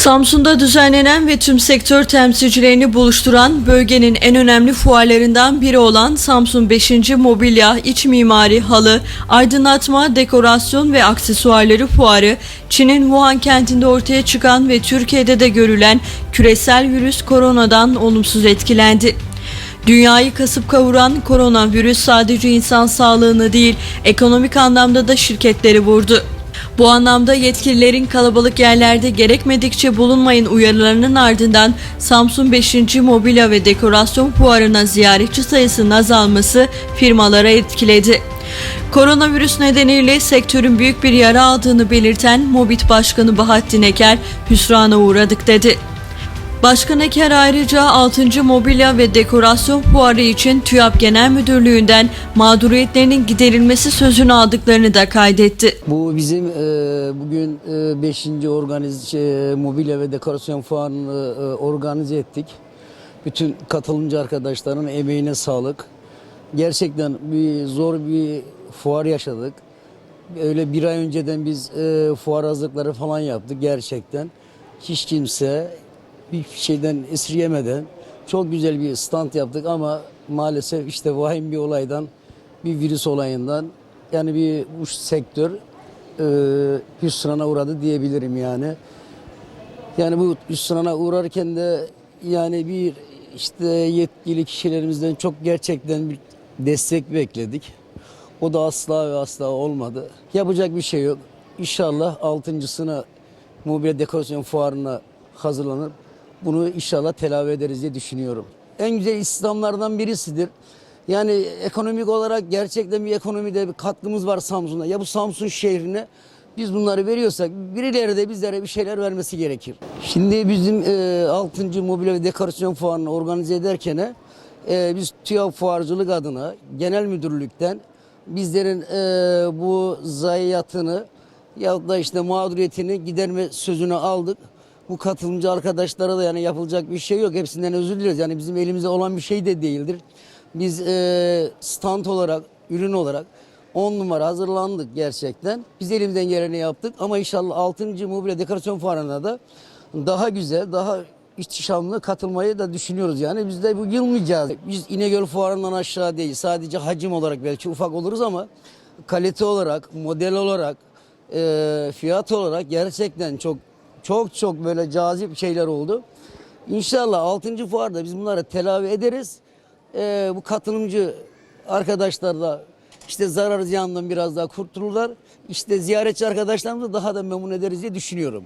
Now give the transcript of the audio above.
Samsun'da düzenlenen ve tüm sektör temsilcilerini buluşturan bölgenin en önemli fuarlarından biri olan Samsun 5. Mobilya, İç Mimari, Halı, Aydınlatma, Dekorasyon ve Aksesuarları Fuarı, Çin'in Wuhan kentinde ortaya çıkan ve Türkiye'de de görülen küresel virüs koronadan olumsuz etkilendi. Dünyayı kasıp kavuran koronavirüs sadece insan sağlığını değil, ekonomik anlamda da şirketleri vurdu. Bu anlamda yetkililerin kalabalık yerlerde gerekmedikçe bulunmayın uyarılarının ardından Samsun 5. Mobilya ve Dekorasyon Fuarı'na ziyaretçi sayısının azalması firmalara etkiledi. Koronavirüs nedeniyle sektörün büyük bir yara aldığını belirten Mobit Başkanı Bahattin Eker, hüsrana uğradık dedi. Başkan Eker ayrıca 6. Mobilya ve Dekorasyon Fuarı için TÜYAP Genel Müdürlüğü'nden mağduriyetlerinin giderilmesi sözünü aldıklarını da kaydetti. Bu bizim e, bugün 5. organize şey, mobilya ve dekorasyon fuarını e, organize ettik. Bütün katılımcı arkadaşların emeğine sağlık. Gerçekten bir zor bir fuar yaşadık. Öyle bir ay önceden biz e, fuar hazırlıkları falan yaptık gerçekten. Hiç kimse hiçbir şeyden esirgemeden çok güzel bir stand yaptık ama maalesef işte vahim bir olaydan bir virüs olayından yani bir bu sektör e, hüsrana uğradı diyebilirim yani. Yani bu hüsrana uğrarken de yani bir işte yetkili kişilerimizden çok gerçekten bir destek bekledik. O da asla ve asla olmadı. Yapacak bir şey yok. İnşallah altıncısına mobilya dekorasyon fuarına hazırlanıp bunu inşallah telafi ederiz diye düşünüyorum. En güzel İslamlardan birisidir. Yani ekonomik olarak gerçekten bir ekonomide bir katkımız var Samsun'da. Ya bu Samsun şehrine biz bunları veriyorsak birileri de bizlere bir şeyler vermesi gerekir. Şimdi bizim e, 6. Mobilya ve Dekorasyon Fuarı'nı organize ederken e, biz TÜYAP Fuarcılık adına genel müdürlükten bizlerin e, bu zayiatını ya da işte mağduriyetini giderme sözünü aldık. Bu katılımcı arkadaşlara da yani yapılacak bir şey yok. Hepsinden özür dileriz. Yani bizim elimizde olan bir şey de değildir. Biz e, stand olarak, ürün olarak 10 numara hazırlandık gerçekten. Biz elimizden geleni yaptık ama inşallah 6. mobilya dekorasyon fuarına da daha güzel, daha ihtişamlı katılmayı da düşünüyoruz yani. Biz de bu yılmayacağız. Biz İnegöl fuarından aşağı değil. Sadece hacim olarak belki ufak oluruz ama kalite olarak, model olarak, e, fiyat olarak gerçekten çok çok çok böyle cazip şeyler oldu. İnşallah 6. fuarda biz bunları telafi ederiz. E, bu katılımcı arkadaşlar da işte zarar ziyandan biraz daha kurtulurlar. İşte ziyaretçi arkadaşlarımızı daha da memnun ederiz diye düşünüyorum.